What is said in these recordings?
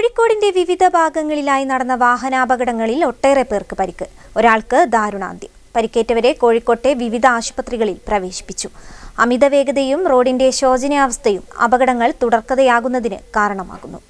കോഴിക്കോടിന്റെ വിവിധ ഭാഗങ്ങളിലായി നടന്ന വാഹനാപകടങ്ങളിൽ ഒട്ടേറെ പേർക്ക് പരിക്ക്. ഒരാൾക്ക് ദാരുണാന്ത്യം. പരിക്കേറ്റവരെ കോഴിക്കോട്ടെ വിവിധ ആശുപത്രികളിൽ പ്രവേശിപ്പിച്ചു. അമിത വേഗതയും റോഡിന്റെ ശോചനീയാവസ്ഥയും അപകടങ്ങൾ തുടർക്കഥയാകുന്നതിന് കാരണമാകുന്നു.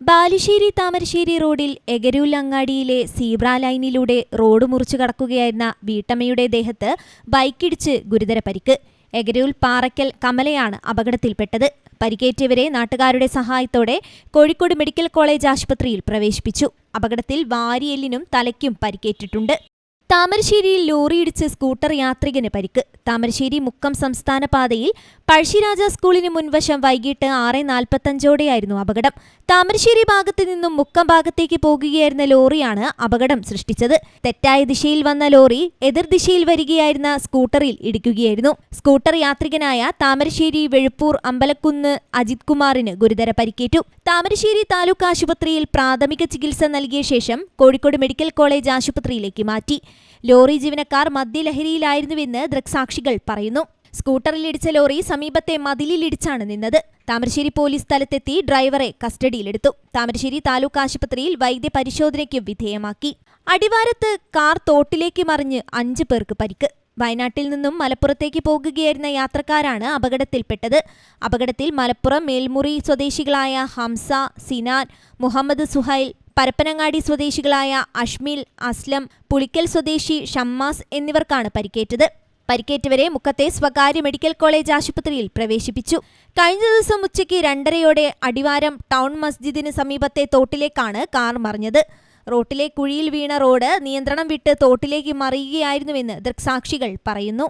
ബാലുശ്ശേരി താമരശ്ശേരി റോഡിൽ എഗരൂൽ അങ്ങാടിയിലെ സീബ്ര ലൈനിലൂടെ റോഡ് മുറിച്ചു കടക്കുകയായിരുന്ന വീട്ടമ്മയുടെ ദേഹത്ത് ബൈക്കിടിച്ച് ഗുരുതര പരിക്ക്. എഗരൂൽ പാറയ്ക്കൽ കമലയാണ് അപകടത്തിൽപ്പെട്ടത്. പരിക്കേറ്റവരെ നാട്ടുകാരുടെ സഹായത്തോടെ കോഴിക്കോട് മെഡിക്കൽ കോളേജ് ആശുപത്രിയിൽ പ്രവേശിപ്പിച്ചു. അപകടത്തിൽ വാരിയെല്ലിനും തലയ്ക്കും പരിക്കേറ്റിട്ടുണ്ട്. താമരശ്ശേരിയിൽ ലോറിയിടിച്ച് സ്കൂട്ടർ യാത്രികന് പരിക്ക്. താമരശ്ശേരി മുക്കം സംസ്ഥാന പാതയിൽ പഴശ്ശിരാജ സ്കൂളിന് മുൻവശം വൈകിട്ട് ആറ് നാൽപ്പത്തഞ്ചോടെയായിരുന്നു അപകടം. താമരശ്ശേരി ഭാഗത്തു നിന്നും മുക്കം ഭാഗത്തേക്ക് പോകുകയായിരുന്ന ലോറിയാണ് അപകടം സൃഷ്ടിച്ചത്. തെറ്റായ ദിശയിൽ വന്ന ലോറി എതിർദിശയിൽ വരികയായിരുന്ന സ്കൂട്ടറിൽ ഇടിക്കുകയായിരുന്നു. സ്കൂട്ടർ യാത്രികനായ താമരശ്ശേരി വെഴുപ്പൂർ അമ്പലക്കുന്ന് അജിത് കുമാറിന് ഗുരുതര പരിക്കേറ്റു. താമരശ്ശേരി താലൂക്ക് ആശുപത്രിയിൽ പ്രാഥമിക ചികിത്സ നൽകിയ ശേഷം കോഴിക്കോട് മെഡിക്കൽ കോളേജ് ആശുപത്രിയിലേക്ക് മാറ്റി. ലോറി ജീവനക്കാർ മദ്യലഹരിയിലായിരുന്നുവെന്ന് ദൃക്സാക്ഷികൾ പറയുന്നു. സ്കൂട്ടറിൽ ഇടിച്ച ലോറി സമീപത്തെ മതിലിലിടിച്ചാണ് നിന്നത്. താമരശ്ശേരി പോലീസ് സ്ഥലത്തെത്തി ഡ്രൈവറെ കസ്റ്റഡിയിലെടുത്തു. താമരശ്ശേരി താലൂക്ക് ആശുപത്രിയിൽ വൈദ്യ പരിശോധനയ്ക്ക് വിധേയമാക്കി. അടിവാരത്ത് കാർ തോട്ടിലേക്ക് മറിഞ്ഞ് അഞ്ചു പേർക്ക് പരിക്ക്. വയനാട്ടിൽ നിന്നും മലപ്പുറത്തേക്ക് പോകുകയായിരുന്ന യാത്രക്കാരാണ് അപകടത്തിൽപ്പെട്ടത്. അപകടത്തിൽ മലപ്പുറം മേൽമുറി സ്വദേശികളായ ഹംസ സിനാൻ മുഹമ്മദ് സുഹൈൽ പരപ്പനങ്ങാടി സ്വദേശികളായ അഷ്മിൽ അസ്ലം പുളിക്കൽ സ്വദേശി ഷമ്മാസ് എന്നിവർക്കാണ് പരിക്കേറ്റത്. പരിക്കേറ്റവരെ മുക്കത്തെ സ്വകാര്യ മെഡിക്കൽ കോളേജ് ആശുപത്രിയിൽ പ്രവേശിപ്പിച്ചു. കഴിഞ്ഞ ദിവസം ഉച്ചയ്ക്ക് രണ്ടരയോടെ അടിവാരം ടൗൺ മസ്ജിദിന് സമീപത്തെ തോട്ടിലേക്കാണ് കാർ മറിഞ്ഞത്. റോട്ടിലെ കുഴിയിൽ വീണ റോഡ് നിയന്ത്രണം വിട്ട് തോട്ടിലേക്ക് മറിയുകയായിരുന്നുവെന്ന് ദൃക്സാക്ഷികൾ പറയുന്നു.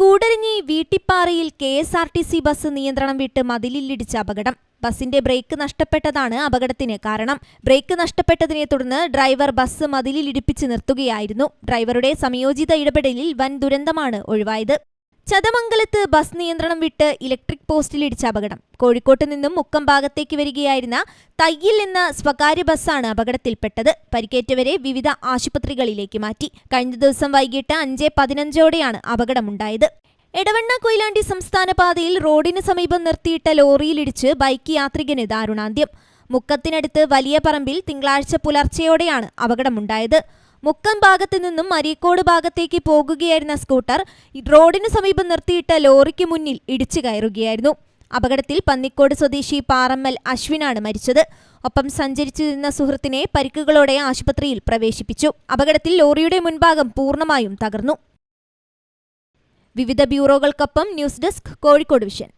Koodaranji വീട്ടിപ്പാറയിൽ K S R T C bus നിയന്ത്രണം വിട്ട് മതിലിലിടിച്ച അപകടം. ബസിന്റെ ബ്രേക്ക് നഷ്ടപ്പെട്ടതാണ് അപകടത്തിന് കാരണം. ബ്രേക്ക് നഷ്ടപ്പെട്ടതിനെ തുടർന്ന് ഡ്രൈവർ ബസ് മതിലിലിടിപ്പിച്ച് നിർത്തുകയായിരുന്നു. ഡ്രൈവറുടെ സംയോജിത ഇടപെടലിൽ വൻ ദുരന്തമാണ് ഒഴിവായത്. ചതമംഗലത്ത് ബസ് നിയന്ത്രണം വിട്ട് ഇലക്ട്രിക് പോസ്റ്റിൽ ഇടിച്ച അപകടം. കോഴിക്കോട്ട് നിന്നും മുക്കം ഭാഗത്തേക്ക് വരികയായിരുന്ന തയ്യിൽ എന്ന സ്വകാര്യ ബസ്സാണ് അപകടത്തിൽപ്പെട്ടത്. പരിക്കേറ്റവരെ വിവിധ ആശുപത്രികളിലേക്ക് മാറ്റി. കഴിഞ്ഞ ദിവസം വൈകിട്ട് അഞ്ച് പതിനഞ്ചോടെയാണ് അപകടമുണ്ടായത്. എടവണ്ണ കൊയിലാണ്ടി സംസ്ഥാന പാതയിൽ റോഡിന് സമീപം നിർത്തിയിട്ട ലോറിയിലിടിച്ച് ബൈക്ക് യാത്രികന് ദാരുണാന്ത്യം. മുക്കത്തിനടുത്ത് വലിയ പറമ്പിൽ തിങ്കളാഴ്ച പുലർച്ചെയോടെയാണ് അപകടമുണ്ടായത്. മുക്കം ഭാഗത്ത് നിന്നും അരീക്കോട് ഭാഗത്തേക്ക് പോകുകയായിരുന്ന സ്കൂട്ടർ റോഡിന് സമീപം നിർത്തിയിട്ട ലോറിക്ക് മുന്നിൽ ഇടിച്ചു കയറുകയായിരുന്നു. അപകടത്തിൽ പന്നിക്കോട് സ്വദേശി പാറമ്മൽ അശ്വിനാണ് മരിച്ചത്. ഒപ്പം സഞ്ചരിച്ചിരുന്ന സുഹൃത്തിനെ പരിക്കുകളോടെ ആശുപത്രിയിൽ പ്രവേശിപ്പിച്ചു. അപകടത്തിൽ ലോറിയുടെ മുൻഭാഗം പൂർണമായും തകർന്നു. വിവിധ ബ്യൂറോകൾക്കൊപ്പം ന്യൂസ് ഡെസ്ക് കോഴിക്കോട് വിഷൻ.